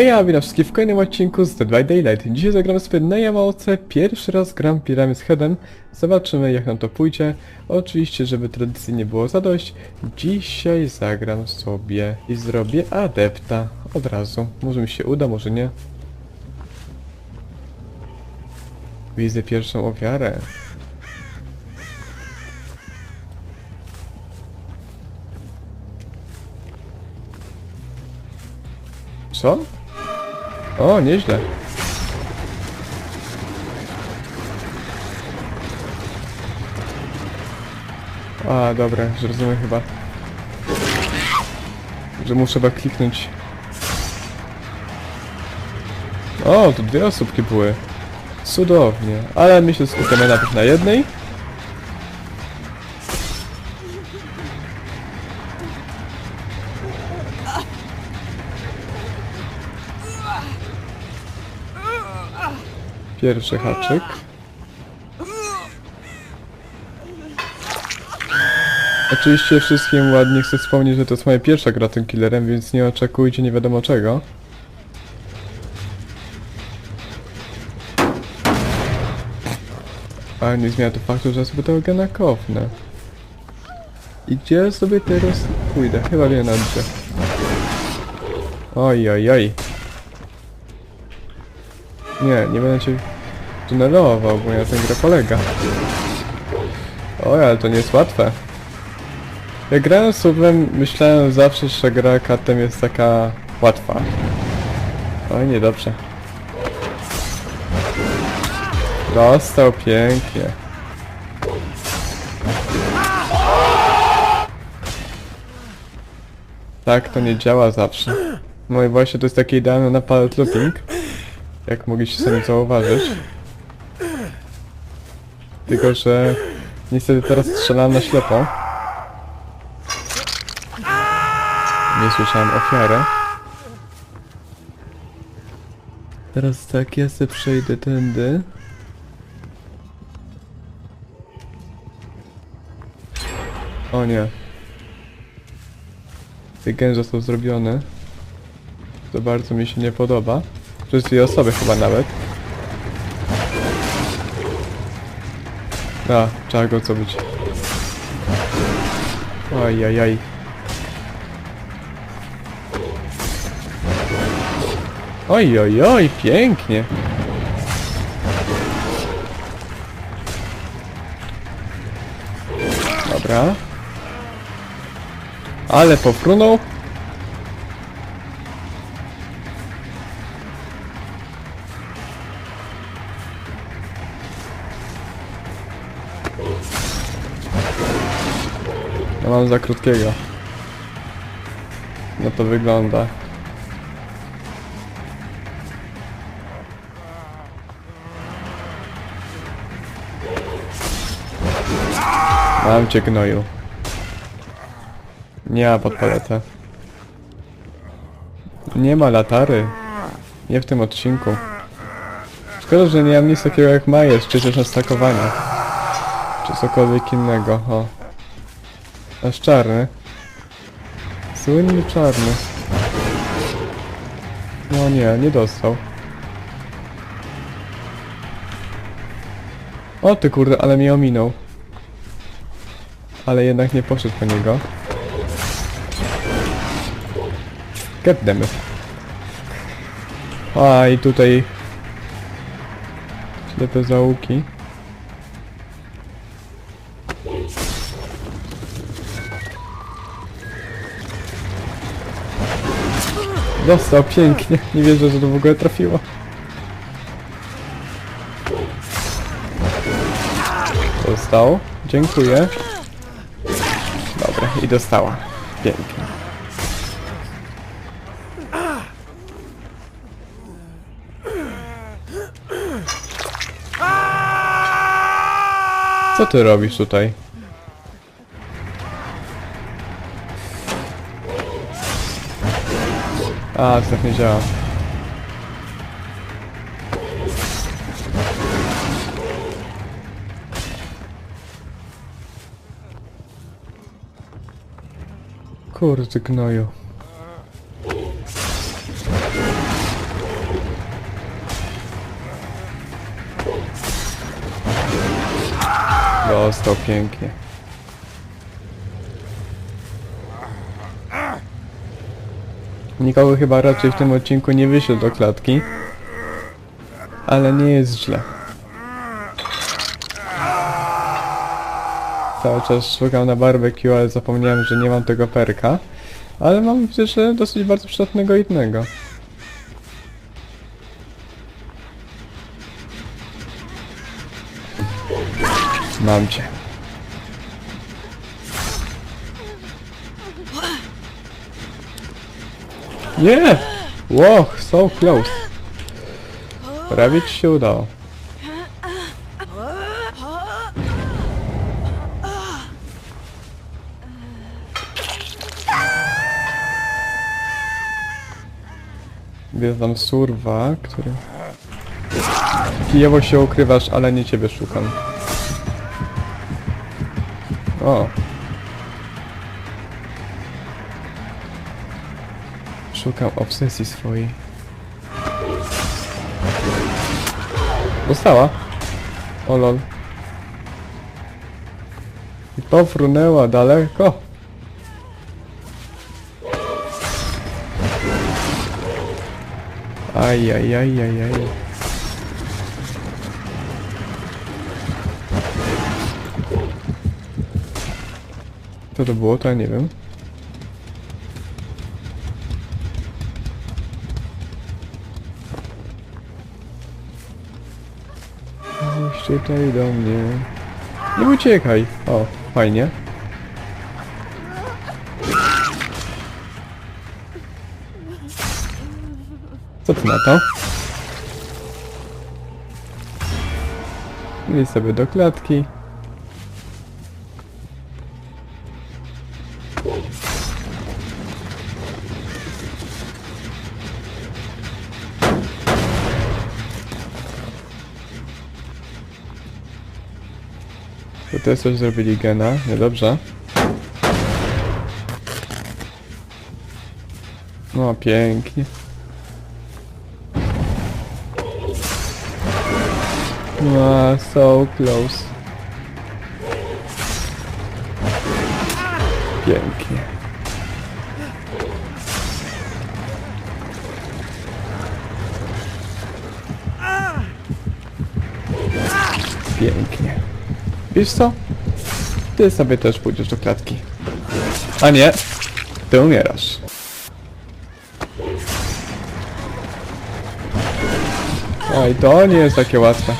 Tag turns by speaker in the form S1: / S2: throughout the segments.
S1: Hej, ja witam wszystkich w kolejnym odcinku z Dead by Daylight. Dzisiaj zagramy sobie na Yamałce. Pierwszy raz gram Pyramid Headem. Zobaczymy jak nam to pójdzie. Oczywiście, żeby tradycji nie było zadość, dzisiaj zagram sobie i zrobię adepta. Od razu. Może mi się uda, może nie. Widzę pierwszą ofiarę. Co? O, nieźle. A, dobra, zrozumiem chyba. Że muszę chyba kliknąć. O, tu dwie osóbki były. Cudownie. Ale my się skupiamy najpierw na jednej. Pierwszy haczyk. Oczywiście wszystkim ładnie chcę wspomnieć, że to jest moja pierwsza gra tym killerem, więc nie oczekujcie nie wiadomo czego. Ale nie zmienia to faktu, że sobie tego gena kopnę. I gdzie sobie teraz pójdę? Chyba wiem na. Oj, oj, oj. Nie, nie będę cię tunelował, bo na tym gra polega. Oj, ale to nie jest łatwe. Jak grałem subem, myślałem zawsze, że gra katem jest taka łatwa. Oj, niedobrze. Dostał pięknie. Tak to nie działa zawsze. No i właśnie to jest taki idealny na pallet looping. Jak mogliście sobie zauważyć. Tylko, że niestety teraz strzelam na ślepo. Nie słyszałem ofiarę. Teraz tak, ja sobie przejdę tędy. O nie. Ten został zrobiony. To bardzo mi się nie podoba. Przez dwie osoby chyba nawet. A, trzeba go co być. Oj, oj, oj. Oj, oj, oj, pięknie. Dobra. Ale pofrunął. Mam za krótkiego. No to wygląda. Mam cię gnoju. Nie ma pod paletę. Nie ma latary. Nie w tym odcinku. Szkoda, że nie mam nic takiego jak Majers, czy też na stakowanie. Czy cokolwiek innego, o. Aż czarny. Słynny czarny. No nie, nie dostał. O ty kurde, ale mnie ominął. Ale jednak nie poszedł po niego. Goddammit. A i tutaj... Ślepe załuki. Dostał pięknie. Nie wierzę, że to w ogóle trafiło. Dostał. Dziękuję. Dobra, i dostała. Pięknie. Co ty robisz tutaj? A, to tak nie działa. Kurde gnoju. Dostał pięknie. Nikogo chyba raczej w tym odcinku nie wyszedł do klatki. Ale nie jest źle. Cały czas szukam na barbecue, ale zapomniałem, że nie mam tego perka. Ale mam przecież dosyć bardzo przydatnego innego. Mam cię. Nie! Wow, so close. Prawie ci się udało. Jest tam surwa, który... Kijowo się ukrywasz, ale nie ciebie szukam. O. Szukam obsesji swojej. Dostała. O lol. I pofrunęła daleko. Aj, aj, aj, aj, aj. Co to było, to ja nie wiem. Tutaj do mnie. Nie uciekaj. O, fajnie. Co ty na to? Idź sobie do klatki. To też coś zrobili gena, niedobrze. No pięknie. No, so close. Pięknie. Pięknie. Wiesz co? Ty sobie też pójdziesz do klatki. A nie, ty umierasz. Oj, to nie jest takie łatwe.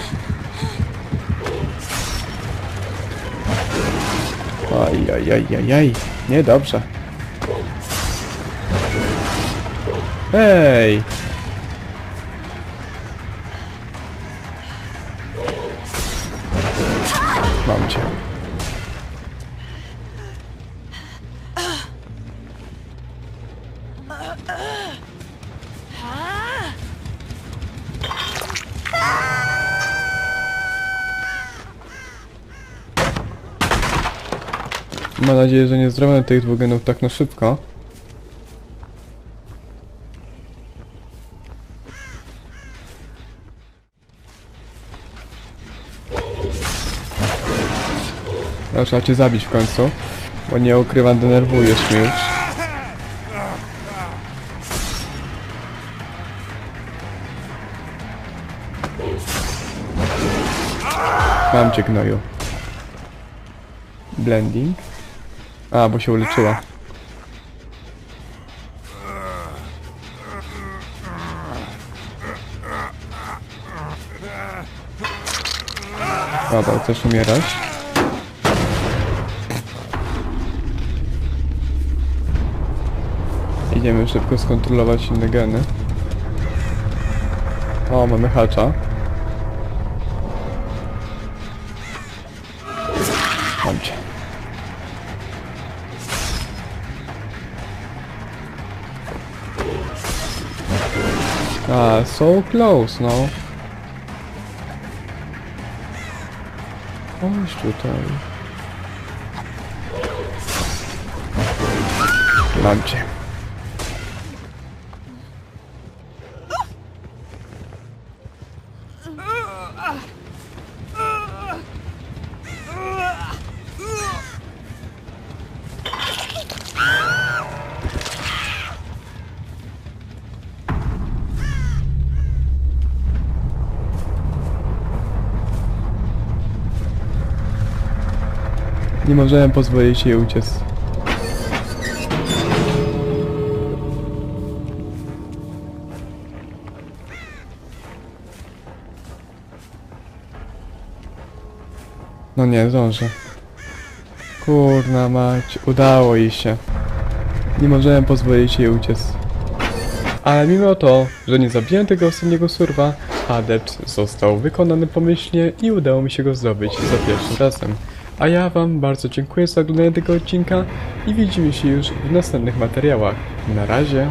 S1: Aj, aj, aj, aj, aj. Niedobrze. Hej! Mam cię. Mam nadzieję, że nie zrobię tych dwóch genów tak na szybko. No, trzeba cię zabić w końcu. Bo nie ukrywam, denerwujesz mnie już. Mam cię gnoju. Blending. A, bo się uleczyła. Dobra, chcesz umierać? Idziemy szybko skontrolować inne geny. O, mamy hacza. Cię. Ah, so close, no. Chodź tutaj. Mam. Nie możemy pozwolić jej uciec. No nie, zdążę. Kurna mać, udało jej się. Nie możemy pozwolić jej uciec. Ale mimo to, że nie zabiłem tego ostatniego surwa, adept został wykonany pomyślnie i udało mi się go zdobyć za pierwszym razem. A ja wam bardzo dziękuję za oglądanie tego odcinka i widzimy się już w następnych materiałach. Na razie.